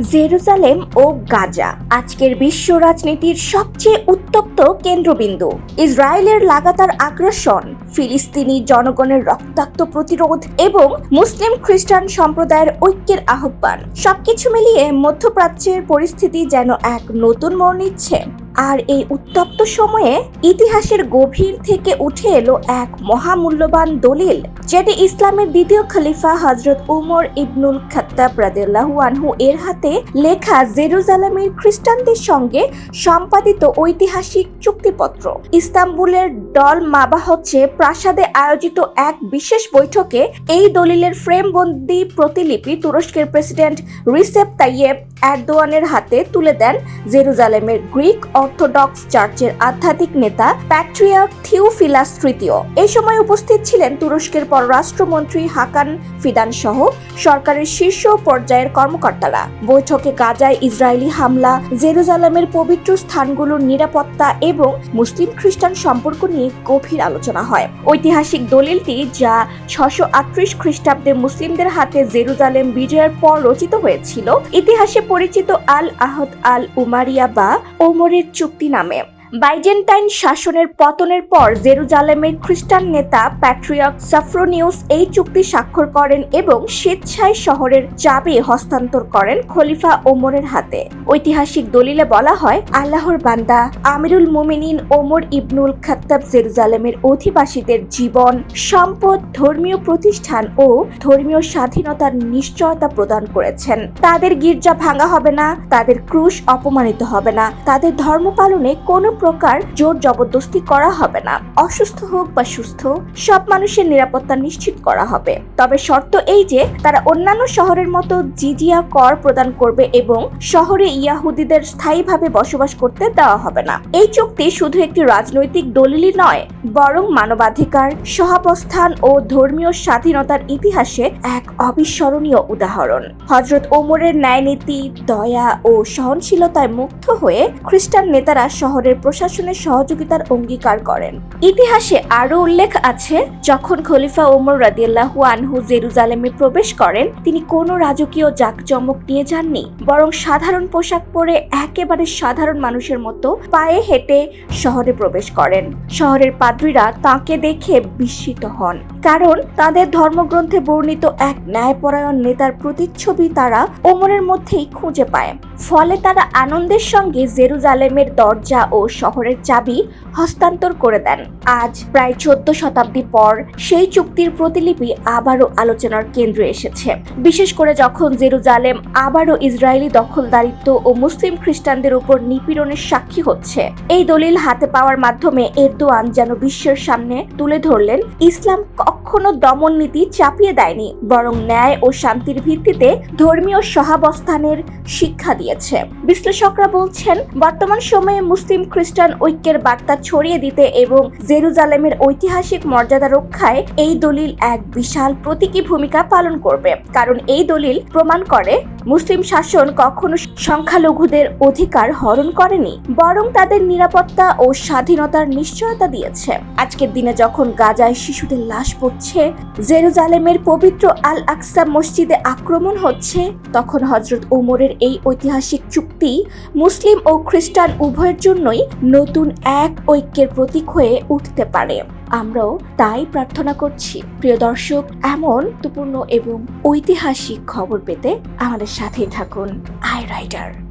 Jerusalem ও গাজা, আজকের বিশ্ব রাজনীতির সবচেয়ে উত্তপ্ত কেন্দ্রবিন্দু। ইসরায়েলের লাগাতার আগ্রাসন, ফিলিস্তিনি জনগণের রক্তাক্ত প্রতিরোধ এবং মুসলিম খ্রিস্টান সম্প্রদায়ের ঐক্যের আহ্বান। সবকিছু মিলিয়ে মধ্যপ্রাচ্যের পরিস্থিতি যেন এক নতুন মোড় নিচ্ছে। আর এই উত্তপ্ত সময়ে ইতিহাসের গভীর থেকে উঠে এলো এক মহামূল্যবান দলিল, যেটি ইসলামের দ্বিতীয় খলিফা হজরত উমর ইবনুল খাত্তাব রাদিয়াল্লাহু আনহু এর হাতে লেখা জেরুজালেমের খ্রিস্টানদের সঙ্গে সম্পাদিত ঐতিহাসিক চুক্তিপত্র। ইস্তাম্বুলের ডল মাবা হচ্ছে প্রাসাদে আয়োজিত এক বিশেষ বৈঠকে এই দলিলের ফ্রেমবন্দি প্রতিলিপি তুরস্কের প্রেসিডেন্ট রিসেপ তাইয়েব এরদোয়ানের হাতে তুলে দেন জেরুজালেমের গ্রিক অর্থোডক্স চার্চের আধ্যাত্মিক নেতা প্যাট্রিয়ার্ক থিওফিলাস তৃতীয়। এই সময় উপস্থিত ছিলেন তুরস্কের পররাষ্ট্রমন্ত্রী হাকান ফিদান সহ সরকারের শীর্ষ পর্যায়ের কর্মকর্তারা। বৈঠকে গাজায় ইসরায়েলি হামলা, জেরুজালেমের পবিত্র স্থানগুলোর নিরাপত্তা এবং মুসলিম খ্রিস্টান সম্পর্ক নিয়ে গভীর আলোচনা হয়। ঐতিহাসিক দলিলটি যা ছশো আটত্রিশ খ্রিস্টাব্দে মুসলিমদের হাতে জেরুজালেম বিজয়ের পর রচিত হয়েছিল, ইতিহাসে পরিচিত আল আহদ আল উমারিয়া বা ওমরের চুক্তি নামে। বাইজেন্টাইন শাসনের পতনের পর জেরুজালেমের খ্রিস্টান নেতা প্যাট্রিয়ক সাফরোনিউস এই চুক্তি স্বাক্ষর করেন এবং স্বেচ্ছায় শহরের চাবি হস্তান্তর করেন খলিফা ওমরের হাতে। ঐতিহাসিক দলিলে বলা হয়, আল্লাহর বান্দা আমিরুল মুমিনিন ওমর ইবনুল খাত্তাব জেরুজালেমের অধিবাসীদের জীবন, সম্পদ, ধর্মীয় প্রতিষ্ঠান ও ধর্মীয় স্বাধীনতার নিশ্চয়তা প্রদান করেছেন। তাদের গির্জা ভাঙা হবে না, তাদের ক্রুশ অপমানিত হবে না, তাদের ধর্ম পালনে কোনো প্রকার জোর জবরদস্তি করা হবে না। অসুস্থ হোক বা সুস্থ সব মানুষের নিরাপত্তা নিশ্চিত করা হবে। তবে শর্ত এই যে, তারা অন্যান্য শহরের মতো জিজিয়া কর প্রদান করবে এবং শহরে ইয়াহুদিদের স্থায়ীভাবে বসবাস করতে দেওয়া হবে না। এই চুক্তি শুধু একটি রাজনৈতিক দলিলই নয়, বরং মানবাধিকার, সহাবস্থান ও ধর্মীয় স্বাধীনতার ইতিহাসে এক অবিস্মরণীয় উদাহরণ। হজরত ওমরের ন্যায়নীতি, দয়া ও সহনশীলতায় মুগ্ধ হয়ে খ্রিস্টান নেতারা শহরের প্রশাসনের সহযোগিতার অঙ্গীকার করেন। ইতিহাসে আরও উল্লেখ আছে, যখন খলিফা ওমর রাদিয়াল্লাহু আনহু জেরুজালেমে প্রবেশ করেন, তিনি কোনো রাজকীয় জাকজমক নিয়ে যাননি, বরং সাধারণ পোশাক পরে একেবারে সাধারণ মানুষের মতো পায়ে হেঁটে শহরে প্রবেশ করেন। শহরের পাদ্রীরা তাকে দেখে বিস্মিত হন। কারণ তাদের ধর্মগ্রন্থে বর্ণিত এক ন্যায়পরায়ণ নেতার প্রতিচ্ছবি তারা ওমরের মধ্যেই খুঁজে পায়। ফলে তারা আনন্দের সঙ্গে জেরুজালেমের দরজা ও শহরের চাবি হস্তান্তর করে দেন। আজ প্রায় চোদ্দ শতাব্দী পর সেই চুক্তির প্রতিলিপি আবারও আলোচনার কেন্দ্রে এসেছে। বিশেষ করে যখন জেরুজালেম আবারও ইসরায়েলি দখলদারিত্ব ও মুসলিম খ্রিস্টানদের উপর নিপীড়নের সাক্ষী হচ্ছে, এই দলিল হাতে পাওয়ার মাধ্যমে এরদোয়ান যেন বিশ্বের সামনে তুলে ধরলেন ইসলাম কখনো দমন নীতি চাপিয়ে দেয়নি, বরং ন্যায় ও শান্তির ভিত্তিতে ধর্মীয় সহাবস্থানের শিক্ষা দিয়েছে। বিশ্লেষকরা বলছেন, বর্তমান সময়ে মুসলিম খ্রিস্টান ঐক্যের বার্তা ছড়িয়ে দিতে এবং জেরুজালেমের ঐতিহাসিক মর্যাদা রক্ষায় এই দলিল এক বিশাল প্রতীকী ভূমিকা পালন করবে। কারণ এই দলিল প্রমাণ করে মুসলিম শাসন কখনো সংখ্যালঘুদের অধিকার হরণ করেনি, বরং তাদের নিরাপত্তা ও স্বাধীনতার নিশ্চয়তা দিয়েছে। আজকের দিনে যখন গাজায় শিশুদের লাশ পড়ছে, জেরুজালেমের পবিত্র আল আকসা মসজিদে আক্রমণ হচ্ছে, তখন হজরত ওমরের এই ঐতিহাসিক চুক্তি মুসলিম ও খ্রিস্টান উভয়ের জন্যই নতুন এক ঐক্যের প্রতীক হয়ে উঠতে পারে। আমরাও তাই প্রার্থনা করছি, প্রিয় দর্শক, এমন গুরুত্বপূর্ণ এবং ঐতিহাসিক খবর পেতে আমাদের সাথেই থাকুন, আই রাইডার